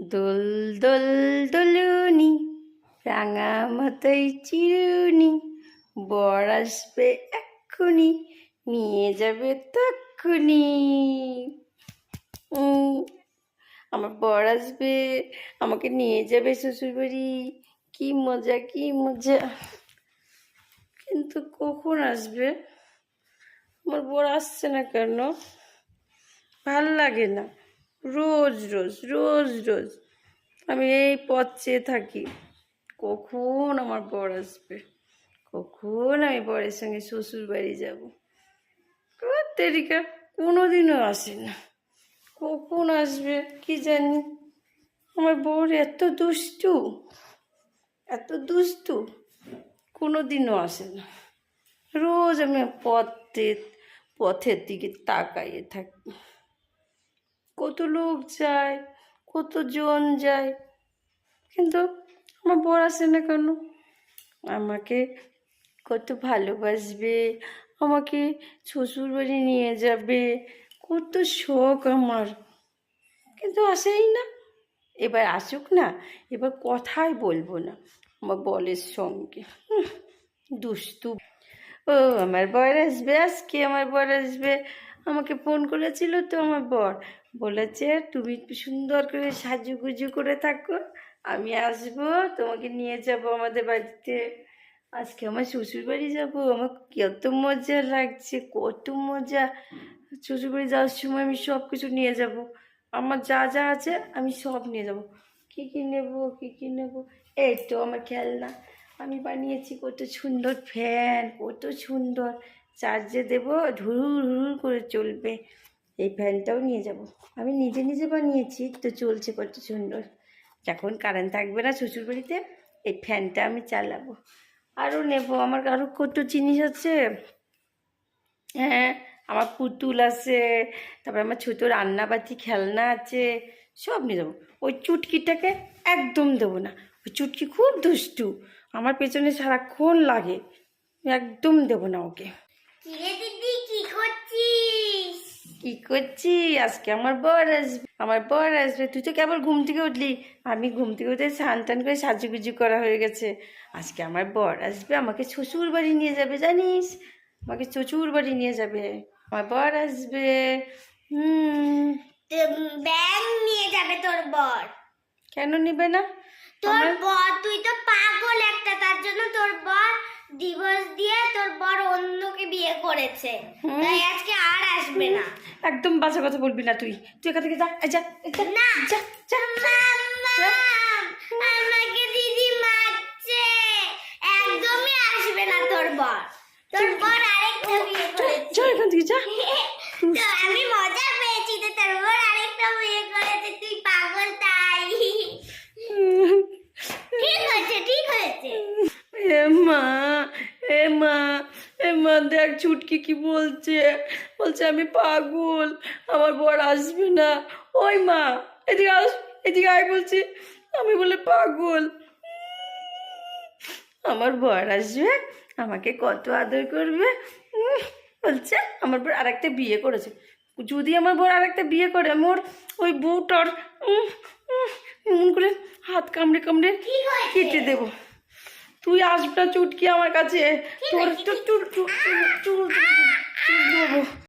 দোল দোল দোলুনি, রাঙা মাথায় চিরুনি, বর আসবে এক্ষুনি, নিয়ে যাবে তক্ষুনি। আমার বর আসবে, আমাকে নিয়ে যাবে শ্বশুরবাড়ি। কি মজা কি মজা। কিন্তু কখন আসবে? আমার বর আসছে না কেন? ভালো লাগে না। রোজ রোজ রোজ রোজ। আমি এই পথ চেয়ে থাকি। কখন আমার বর আসবে? কখন আমি বরের সঙ্গে শ্বশুর বাড়ি যাব তেরিকা কোনোদিনও আসে না। কখন আসবে কি জানি? আমার বর এত দুষ্টু। এত দুষ্টু। কোনো দিনও আসে না। রোজ আমি পথে, পথের দিকে তাকাইয়ে থাকি। কত লোক যায় কত জন যায়। কিন্তু আমার বর আসে না কেন? আমাকে কত ভালোবাসবে, আমাকে শ্বশুর বাড়ি নিয়ে যাবে, কত শখ আমার। কিন্তু আসেই না। এবার আসুক না, এবার কথাই বলব না, আমার বলের সঙ্গে। দুষ্টু। ও, আমার বর আসবে, আজকে আমার বর আসবে। আমাকে ফোন করেছিল তো আমার বর। বলেছে, তুমি সুন্দর করে সাজুগুজু করে থাকো, আমি আসব, তোমাকে নিয়ে যাব আমাদের বাড়িতে। আজকে আমার শ্বশুর বাড়ি যাব, আমার কত মজা লাগছে, কত মজা। শ্বশুর বাড়ি যাওয়ার সময় আমি সব কিছু নিয়ে যাব। আমার যা যা আছে আমি সব নিয়ে যাব। কী কী নেব, কী কী নেব? এই তো আমার খেলনা। আমি বানিয়েছি কত সুন্দর ফ্যান, কত সুন্দর। চার্জে দেবো ঢুরু ঢুরু করে চলবে এই ফ্যানটাও নিয়ে যাব। আমি নিজে নিজে বানিয়েছি, তো চলছে কত সুন্দর। যখন কারেন্ট থাকবে না শ্বশুরবাড়িতে, এই ফ্যানটা আমি চালাবো। আরও নেব, আমার আরও কত জিনিস আছে। হ্যাঁ আমার পুতুল আছে, তারপরে আমার ছোটো রান্নাবাতি, খেলনা আছে, সব নিয়ে যাব। ওই চুটকিটাকে একদম দেবো না। ওই চুটকি খুব দুষ্টু, আমার পেছনে সারাক্ষণ লাগে। একদম দেবো না ওকে। কি করছিস? কি করছি? আজকে আমার বর আসবে। আমার বর আসবে। তুই তো কেবল ঘুম থেকে উঠলি। আমি ঘুম থেকে উঠে স্নান টান করে সাজুগুজু করা হয়ে গেছে। আজকে আমার বর আসবে। আমাকে শ্বশুর বাড়ি নিয়ে যাবে জানিস? আমাকে শ্বশুর বাড়ি নিয়ে যাবে। আমার বর আসবে। হুম। ব্যাগ নিয়ে যাবে তোর বর। কেন নিবে না? তোর বর তুই তো পাগল একটা। তার জন্য তোর বর ডিভোর্স দিয়ে তোর বর অন্যকে বিয়ে করেছে। তাই না একদম বাজে কথা বলবি না তুই। তুই এখান থেকে যা যা না। যা যা। আমাকে দিদি মারছে। একদমই আসবে না তোর বর। তোর বর আরেকটা বিয়ে করেছে। যা এখান থেকে যা। তো আমি মজা পেয়েছি তো তোর বর আরেকটা বিয়ে করেছে তুই পাগল তাই। ঠিক হয়েছে ঠিক হয়েছে। মা। দেখ ছুটকি কি বলছে বলছে আমি পাগল আমার বর আসবে না ওই মা এদিকে আস এদিকে আয় বলছি আমি বলে পাগল আমার বর আসবে আমাকে কত আদর করবে বলছে আমার বর আরেকটা বিয়ে করেছে যদি আমার বর আরেকটা বিয়ে করে মোর ওই বউটার এমন করে হাত কামড়ে কামড়ে কেটে দেবো তুই আসবি না চুটকি আমার কাছে তোর চুট চুট চুট চুট দেবো